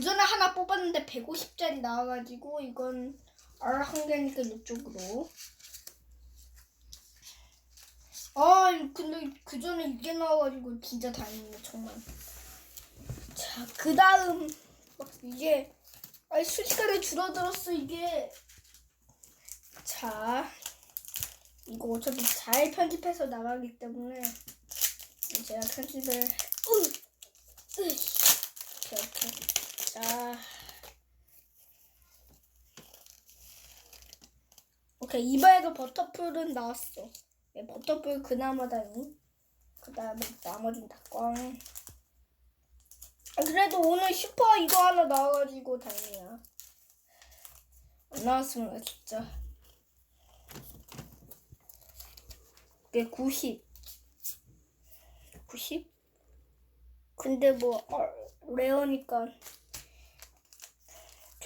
그 전에 하나 뽑았는데 150짜리 나와가지고 이건 R 한 개니까 이쪽으로. 아 근데 그 전에 이게 나와가지고 진짜 다행이네 정말. 자 그 다음 이게 아니 순식간에 줄어들었어 이게. 자 이거 어차피 잘 편집해서 나가기 때문에 제가 편집을 으, 으, 이렇게 이렇게 자 오케이 이번에도 버터풀은 나왔어. 네, 버터풀 그나마 다니 그 다음에 나머지는 다 꽝. 아, 그래도 오늘 슈퍼 이거 하나 나와가지고 다행이야. 안 나왔으면 진짜. 이게 90 90? 근데 뭐 어, 레어니까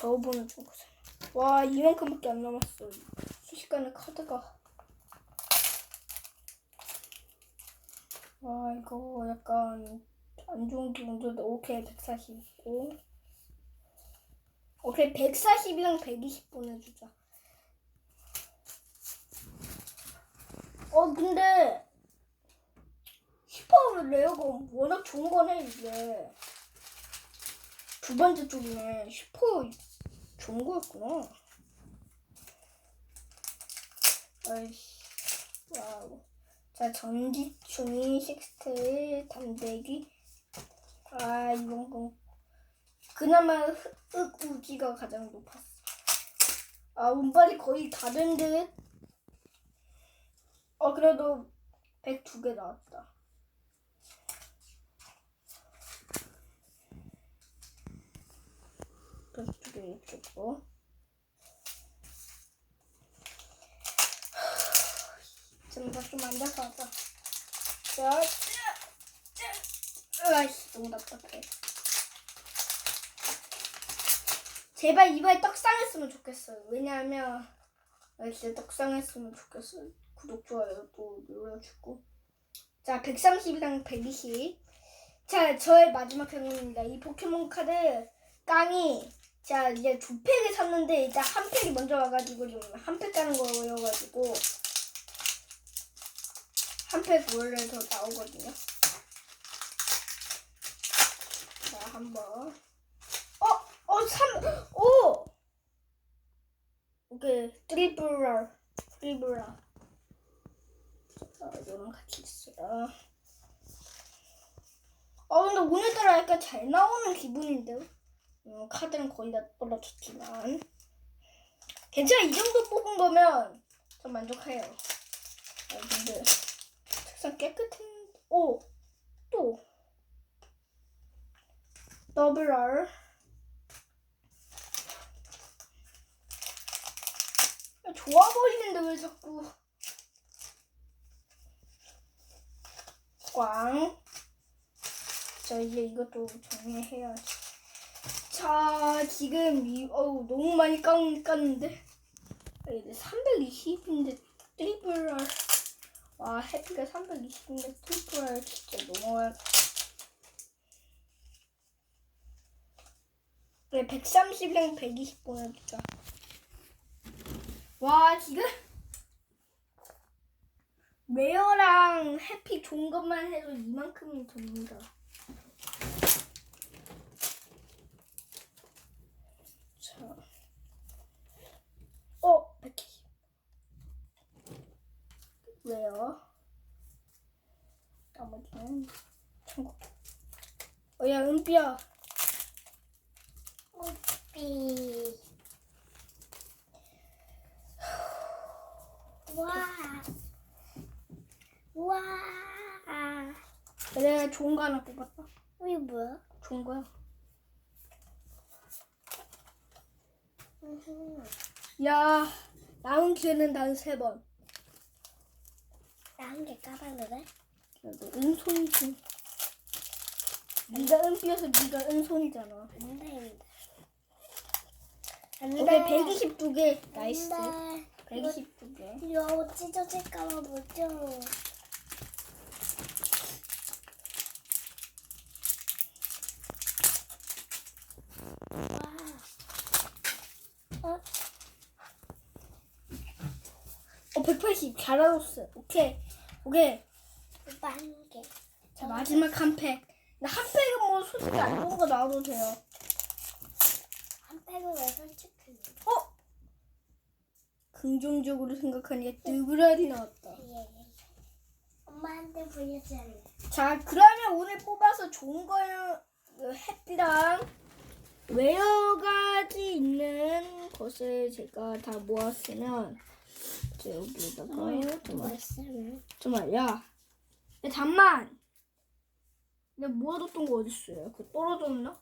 저번에 준 거잖아. 와 이만큼밖에 안 남았어. 순식간에 카드가. 와 이거 약간 안 좋은 기분도 오케이 140 있고. 오케이 140이랑 120 보내주자. 어 근데 슈퍼 레어가 워낙 좋은 거네 이게 두 번째 쪽이네 슈퍼 좋은 거였구나. 아이씨 와우. 자 전기충이 식스테일 담대기 아 이건 거 그나마 흑 우기가 가장 높았어. 아 운빨이 거의 다른 듯. 어, 그래도 102개 나왔다. 이쪽으로. 지금 다좀 앉아서 하자. 자, 아이씨, 너무 답답해. 제발 이번에 떡상했으면 좋겠어요. 왜냐하면, 아, 진짜 떡상했으면 좋겠어요. 구독, 좋아요 또 눌러주고. 자, 130이랑 120. 자, 저의 마지막 경험입니다. 이 포켓몬 카드 깡이 자, 이제 두 팩을 샀는데 일단 한 팩이 먼저 와가지고 지금 한 팩 가는 거여가지고 한 팩 원래 더 나오거든요. 자, 한번. 어, 어, 3, 오! 오케이, 트리플러, 트리플러. 자, 이거랑 같이 있어요. 어, 근데 오늘따라 약간 잘 나오는 기분인데요? 어, 카드는 거의 다 떨어졌지만. 괜찮아, 이 정도 뽑은 거면 좀 만족해요. 아, 근데 책상 깨끗한, 오! 또! 더블 R. 야, 좋아 보이는데 왜 자꾸. 꽝. 자, 이제 이것도 정리해야지. 자, 지금 이, 어우, 너무 많이 깎, 깠는데. 아, 이제 320인데 트리플 R. 와, 해피가 320인데 트리플 R 진짜 너무. 그래, 130이랑 120 보내주자. 와, 지금. 레어랑 해피 것만 해도 이만큼이 됩니다. 자, 어, 120. 레어. 나머지는 천국. 어, 야, 은비야. 삐. 와. 와. 내가 좋은 거 하나 뽑았다. 이게 뭐야? 좋은 거야. 음흠. 야, 남은 기회는 단 세 번. 나 한 개 까봤는데? 너 은손이지. 네가 음 은비여서 네가 은손이잖아. 안 돼. 안 돼. 오케이, 122개. 나이스. 안 돼. 122개. 이거 찢어질까봐 못줘 어, 어 180 잘하셨어. 오케이. 오케이. 오빠 한 개. 자, 마지막 한 팩. 근데 한 팩은 뭐 솔직히 안 좋은 거 나와도 돼요. 한 팩을 왜 솔직합니다. 어? 긍정적으로 생각하니까 느그라디 나왔다. 예, 예. 엄마한테 보여줄래. 자, 그러면 오늘 뽑아서 좋은 거요. 햇띠랑 웨어가지 있는 것을 제가 다 모았으면 여기다가 잠깐만, 뭐였으면? 잠깐만, 야, 야, 잠만. 내가 모아뒀던 거 어딨어요? 그거 떨어졌나?